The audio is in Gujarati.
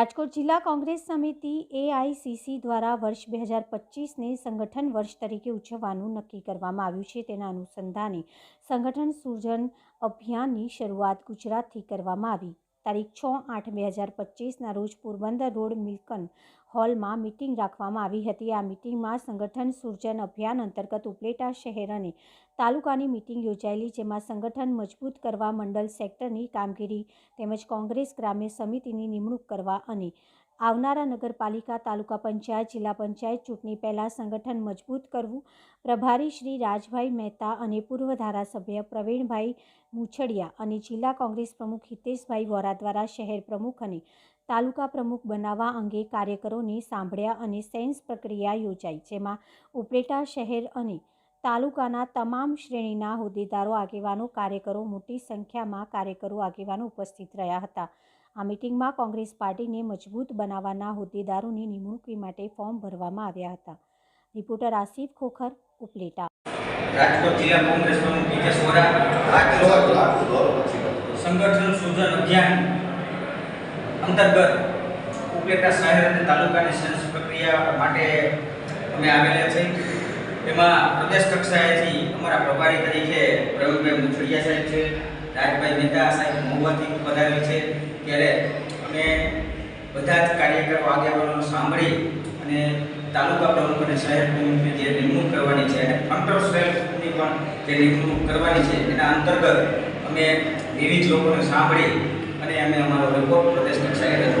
રાજકોટ જિલ્લા કોંગ્રેસ સમિતિ એઆઈસીસી દ્વારા વર્ષ બે હજાર પચીસને સંગઠન વર્ષ તરીકે ઉજવવાનું નક્કી કરવામાં આવ્યું છે. તેના અનુસંધાને સંગઠન સૃજન અભિયાનની શરૂઆત ગુજરાતથી કરવામાં આવી. તારીખ છ આઠ બે હજાર પચીસના રોજ પોરબંદર રોડ મિલ્કન હોલમાં મિટિંગ રાખવામાં આવી હતી. આ મિટિંગમાં સંગઠન સૂર્જન અભિયાન અંતર્ગત ઉપલેટા શહેર અને તાલુકાની મિટિંગ યોજાયેલી, જેમાં સંગઠન મજબૂત કરવા, મંડળ સેક્ટરની કામગીરી તેમજ કોંગ્રેસ ગ્રામ્ય સમિતિની નિમણૂક કરવા અને આવનારા નગરપાલિકા, તાલુકા પંચાયત, જિલ્લા પંચાયત ચૂંટણી પહેલાં સંગઠન મજબૂત કરવું. પ્રભારી શ્રી રાજભાઈ મહેતા અને પૂર્વ ધારાસભ્ય પ્રવીણભાઈ મુછડિયા અને જિલ્લા કોંગ્રેસ પ્રમુખ હિતેશભાઈ વોરા દ્વારા શહેર પ્રમુખ અને તાલુકા પ્રમુખ બનાવવા અંગે કાર્યકરોને સાંભળ્યા અને સેન્સ પ્રક્રિયા યોજાઈ, જેમાં ઉપલેટા શહેર અને તાલુકાના તમામ શ્રેણીના હોદ્દેદારો, આગેવાનો, કાર્યકરો મોટી સંખ્યામાં કાર્યકરો, આગેવાનો ઉપસ્થિત રહ્યા હતા. આ મિટિંગમાં કોંગ્રેસ પાર્ટીને મજબૂત બનાવવાના હોદ્દેદારોની નિમણૂકી માટે ફોર્મ ભરવામાં આવ્યા હતા. રિપોર્ટર આસિફ ખોખર ઉપલેટા. રાજકોટ જિલ્લા કોંગ્રેસ પ્રમુખ હિતેશ સોરા સંગઠન સૂજન અભિયાન અંતર્ગત ઉપલેટા શહેર અને તાલુકાની સંસ પ્રક્રિયા માટે અમે આવેલા છીએ. એમાં પ્રદેશ કક્ષાએથી અમારા પ્રભારી તરીકે પ્રવીણભાઈ મુછડિયા સાહેબ છે રાજભાઈ મહેતા સાહેબ મહુવાથી પધારેલ છે. બધા જ કાર્યકરો આગેવાનો સાંભળી અને તાલુકા પ્રમુખ અને શહેર પ્રમુખની જે નિમણૂક કરવાની છે અને ફ્રન્ટર સેલ્ફની પણ જે નિમણૂક કરવાની છે, એના અંતર્ગત અમે વિવિધ લોકોને સાંભળી અને અમે અમારો રિપોર્ટ પ્રદેશ કક્ષાએ રજૂ